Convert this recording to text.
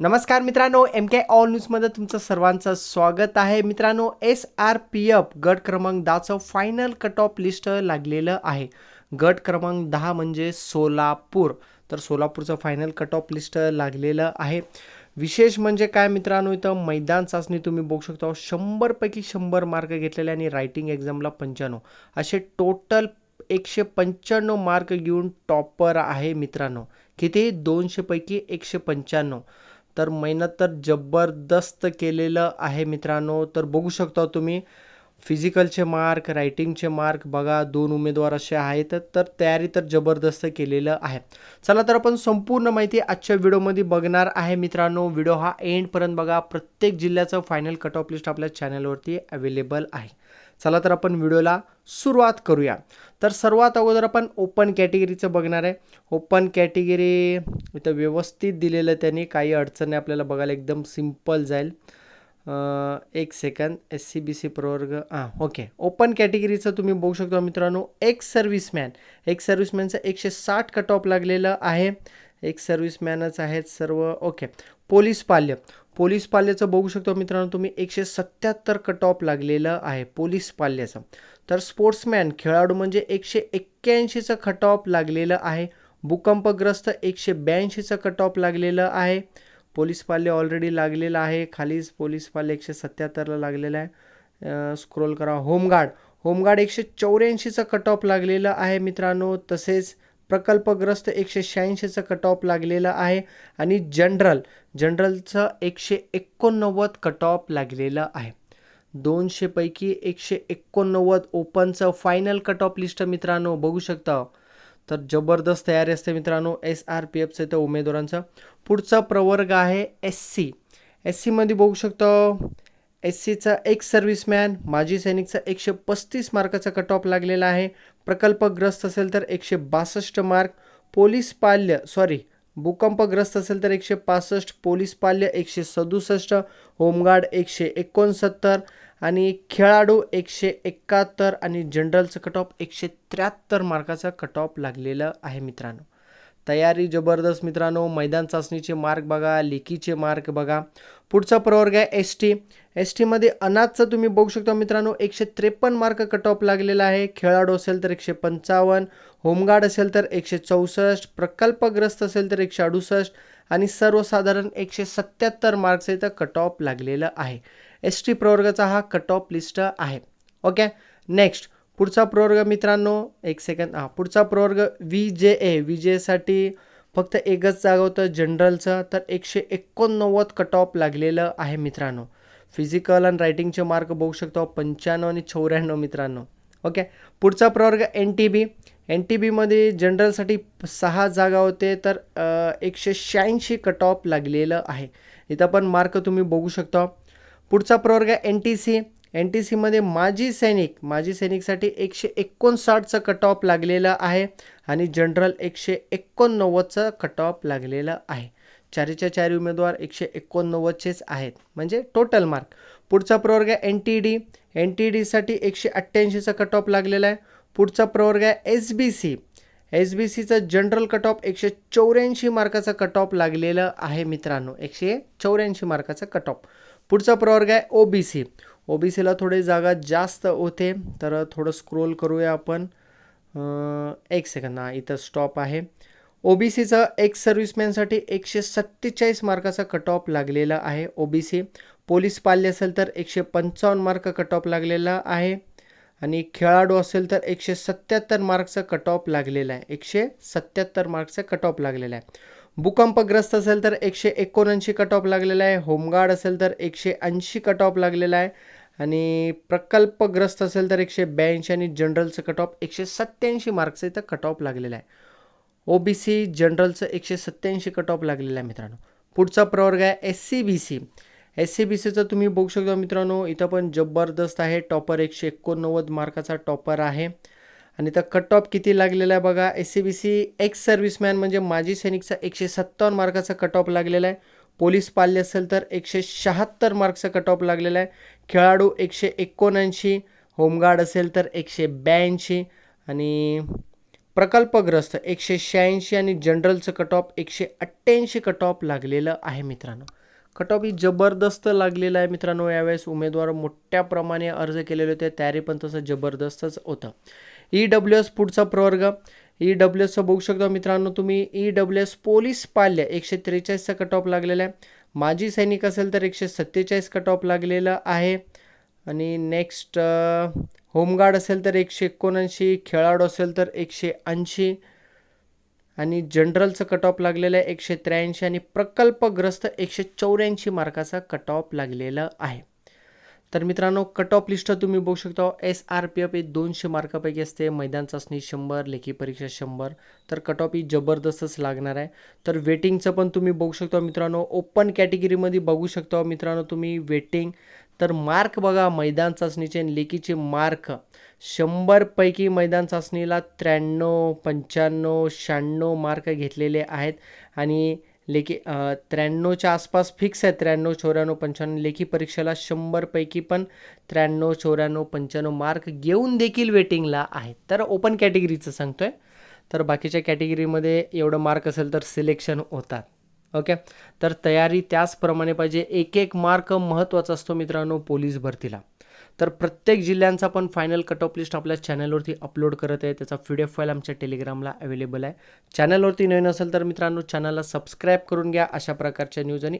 नमस्कार मित्रांनो एम के ऑल न्यूजमध्ये तुमचं सर्वांचं स्वागत आहे. मित्रांनो एस आर पी एफ गट क्रमांक दहाचं फायनल कट ऑफ लिस्ट लागलेलं आहे. गट क्रमांक दहा म्हणजे सोलापूर. तर सोलापूरचं फायनल कट ऑफ लिस्ट लागलेलं आहे. विशेष म्हणजे काय मित्रांनो इथं मैदान चाचणी तुम्ही बघू शकता. शंभरपैकी शंभर मार्क घेतलेले आणि रायटिंग एक्झामला पंच्याण्णव. असे टोटल एकशे पंच्याण्णव मार्क घेऊन टॉपर आहे मित्रांनो. किती? दोनशेपैकी एकशे पंच्याण्णव. तर मेहनत तर जबरदस्त केलेलं आहे मित्रांनो. तर बघू शकता तुम्ही फिजिकलचे मार्क रायटिंगचे मार्क बघा दोन उमेदवार असे आहेत तर तयारी तर जबरदस्त केलेलं आहे. चला तर आपण संपूर्ण माहिती आजच्या व्हिडिओमध्ये बघणार आहे मित्रांनो. व्हिडिओ हा एंडपर्यंत बघा. प्रत्येक जिल्ह्याचं फायनल कट ऑफ लिस्ट आपल्या चॅनलवरती अवेलेबल आहे. चला तर आपण व्हिडिओला सुरुवात करूया. तर सर्वात अगोदर आपण ओपन कॅटेगरीचं बघणार आहे. ओपन कॅटेगरी इथं व्यवस्थित दिलेलं त्यांनी. काही अडचणी आपल्याला बघायला एकदम सिंपल जाईल. एक second S C B C प्रवर्ग हां ओके ओपन कॅटेगरीचं तुम्ही बघू शकता मित्रांनो एक्स सर्व्हिसमॅन एक सर्व्हिसमॅनचं एकशे साठ कट ऑफ लागलेलं आहे. एक सर्व्हिसमॅनच आहेत सर्व ओके पोलीस पाल्य. पोलीस पाल्याचं बघू शकतो मित्रांनो तुम्ही एकशे सत्याहत्तर कट ऑफ लागलेलं आहे पोलीस पाल्याचं. तर स्पोर्ट्समॅन खेळाडू म्हणजे एकशे एक्क्याऐंशीचं कट ऑफ लागलेलं आहे. भूकंपग्रस्त एकशे ब्याऐंशीचं कट ऑफ लागलेलं आहे. पोलीस पाल्य ऑलरेडी लागलेलं आहे. खालीच पोलीस पाल्य एकशे सत्याहत्तरला लागलेलं आहे. स्क्रोल करा. होमगार्ड. होमगार्ड एकशे चौऱ्याऐंशीचं कट ऑफ लागलेलं आहे मित्रांनो. तसेच प्रकल्पग्रस्त एकशे शहाऐंशीचं कट ऑफ लागलेलं आहे. आणि जनरल जनरलचं एकशे एकोणनव्वद कट ऑफ लागलेलं आहे. दोनशेपैकी एकशे एकोणनव्वद ओपनचं फायनल कट ऑफ लिस्ट मित्रांनो बघू शकता. तर जबरदस्त तयारी असते मित्रांनो. एस आर पी एफचं इथं उमेदवारांचा. पुढचा प्रवर्ग आहे एस सी एस सीमध्ये बघू शकतो. एस सीचा एक सर्व्हिसमॅन माजी सैनिकचा एकशे पस्तीस मार्काचा कट ऑफ लागलेला आहे. प्रकल्पग्रस्त असेल तर एकशे बासष्ट मार्क. पोलीस पाल्य सॉरी भूकंपग्रस्त असेल तर एकशे पासष्ट पोलीस पाल्य एकशे सदुसष्ट होमगार्ड एकशे एकोणसत्तर आणि खेळाडू एकशे एकाहत्तर आणि जनरलचं कट ऑफ एकशे त्र्याहत्तर मार्काचा कट ऑफ लागलेलं आहे मित्रांनो. तयारी जबरदस्त मित्रांनो. मैदान चाचणीचे मार्क बघा लेखीचे मार्क बघा. पुढचा प्रवर्ग आहे एस टी एस टीमध्ये अनाथचं तुम्ही बघू शकता मित्रांनो. एकशे त्रेपन्न मार्क कट ऑफ लागलेला आहे. खेळाडू असेल तर एकशे पंचावन्न होमगार्ड असेल तर एकशे चौसष्ट प्रकल्पग्रस्त असेल तर एकशे अडुसष्ट आणि सर्वसाधारण एकशे सत्याहत्तर मार्क्स इथं कट ऑफ लागलेलं आहे. एस टी प्रवर्गाचा हा कट ऑफ लिस्ट आहे. ओके नेक्स्ट पुढचा प्रवर्ग मित्रांनो एक सेकंद हां पुढचा प्रवर्ग V J A V J एसाठी फक्त एकच जागा होतं जनरलचं तर एकशे एकोणनव्वद कट ऑफ लागलेलं आहे मित्रांनो. फिजिकल आणि रायटिंगचे मार्क बघू शकतो पंच्याण्णव आणि चौऱ्याण्णव मित्रांनो. ओके पुढचा प्रवर्ग N T B N T बीमध्ये जनरलसाठी सहा जागा होते तर एकशे शहाऐंशी कट ऑफ लागलेलं आहे. इथं पण मार्क तुम्ही बघू शकता. पुढचा प्रवर्ग N T C N T सीमध्ये माजी सैनिक माजी सैनिकसाठी एकशे एकोणसाठचं कट ऑफ लागलेलं आहे आणि जनरल एकशे एकोणनव्वदचं कट ऑफ लागलेलं आहे. चारीच्या चारी उमेदवार एकशे एकोणनव्वदचेच आहेत. म्हणजे टोटल मार्क पुढचा प्रवर्ग आहे N T D N T डीसाठी एकशे अठ्ठ्याऐंशीचा कट ऑफ लागलेला आहे. पुढचा प्रवर्ग आहे S B C S B सीचा जनरल कट ऑफ एकशे चौऱ्याऐंशी मार्काचा कट ऑफ लागलेलं आहे मित्रांनो. एकशे चौऱ्याऐंशी मार्काचा कट ऑफ पुढचा प्रवर्ग आहे O B C O B सीला थोडी जागा जास्त होते तर थोडं स्क्रोल करूया आपण. एक सेकंद हा इथं स्टॉप आहे. ओ बी सीचं एक सर्व्हिसमॅनसाठी एकशे सत्तेचाळीस मार्काचा कट ऑफ लागलेला आहे ओ बी सी पोलीस पाल्य असेल तर एकशे पंचावन्न मार्क कट ऑफ लागलेला आहे. आणि खेळाडू असेल तर एकशे सत्याहत्तर मार्कचा कट ऑफ लागलेला आहे. एकशे सत्याहत्तर मार्कचा कट ऑफ लागलेला आहे. भूकंपग्रस्त असेल तर एकशे एकोणऐंशी कट ऑफ लागलेला आहे. होमगार्ड असेल तर एकशे ऐंशी कट ऑफ लागलेला आहे. आणि प्रकल्पग्रस्त असेल तर एकशे ब्याऐंशी आणि जनरलचं कट ऑफ एकशे सत्त्याऐंशी मार्क्सचं इथं कट ऑफ लागलेलं आहे. ओ बी सी जनरलचं एकशे सत्त्याऐंशी कट ऑफ लागलेलं आहे मित्रांनो. पुढचा प्रवर्ग आहे S C B C S C B सीचं तुम्ही बघू शकता मित्रांनो इथं पण जबरदस्त आहे. टॉपर एकशे एकोणनव्वद मार्काचा टॉपर आहे. आणि तर कट ऑफ किती लागलेला आहे बघा S C B C ex serviceman म्हणजे माजी सैनिकचा एकशे सत्तावन्न मार्काचा कट ऑफ लागलेला आहे. पोलीस पाल्य असेल तर एकशे शहात्तर मार्कचा कट ऑफ लागलेला आहे. खेळाडू एकशे एकोणऐंशी होमगार्ड असेल तर एकशे ब्याऐंशी आणि प्रकल्पग्रस्त एकशे शहाऐंशी आणि जनरलचं कट ऑफ एकशे अठ्ठ्याऐंशी कट ऑफ लागलेलं आहे मित्रांनो. कट ऑफ ही जबरदस्त लागलेलं आहे मित्रांनो. यावेळेस उमेदवार मोठ्या प्रमाणे अर्ज केलेले होते. तयारी पण तसं जबरदस्तच होतं. ई डब्ल्यू एस पुढचा प्रवर्ग. ई डब्ल्यू एसचा बघू शकता मित्रांनो तुम्ही. ई डब्ल्यू एस पोलीस पाल्य एकशे त्रेचाळीसचा कट ऑफ लागलेला आहे. माजी सैनिक असेल तर एकशे सत्तेचाळीस कट ऑफ लागलेलं आहे. आणि नेक्स्ट होमगार्ड असेल तर एकशे एकोणऐंशी खेळाडू असेल तर एकशे ऐंशी. आणि जनरलचं कट ऑफ लागलेलं आहे एकशे त्र्याऐंशी. आणि प्रकल्पग्रस्त एकशे चौऱ्याऐंशी मार्काचा कट ऑफ लागलेला आहे. तर मित्रांनो कट ऑफ लिस्ट तुम्ही बघू शकता. एस आर पी एफ हे दोनशे मार्कापैकी असते. मैदान चाचणी शंभर लेखी परीक्षा शंभर. तर कट ऑफ ही जबरदस्तच लागणार आहे. तर वेटिंगचं पण तुम्ही बघू शकता मित्रांनो. ओपन कॅटेगरीमध्ये बघू शकता मित्रांनो तुम्ही वेटिंग. तर मार्क बघा मैदान चाचणीचे आणि लेखीचे मार्क. शंभरपैकी मैदान चाचणीला त्र्याण्णव पंच्याण्णव शहाण्णव मार्क घेतलेले आहेत. आणि लेखी त्र्याण्णवच्या आसपास फिक्स आहे. त्र्याण्णव चौऱ्याण्णव पंच्याण्णव लेखी परीक्षेला शंभरपैकी पण त्र्याण्णव चौऱ्याण्णव पंच्याण्णव मार्क घेऊन देखील वेटिंगला आहेत. तर ओपन कॅटेगरीचं सांगतोय. तर बाकीच्या कॅटेगरीमध्ये एवढं मार्क असेल तर सिलेक्शन होतात. ओके? तर तयारी त्याचप्रमाणे पाहिजे. एक एक मार्क महत्त्वाचा असतो मित्रांनो पोलीस भरतीला. तर प्रत्येक जिल्ह्यांचा पण फायनल कट ऑफ लिस्ट आपल्या चॅनलवरती अपलोड करत आहे. त्याचा पी डी एफ फाईल आमच्या टेलिग्रामला अवेलेबल आहे चॅनलवरती नवीन असेल तर मित्रांनो चॅनलला सबस्क्राईब करून घ्या. अशा प्रकारच्या न्यूज आणि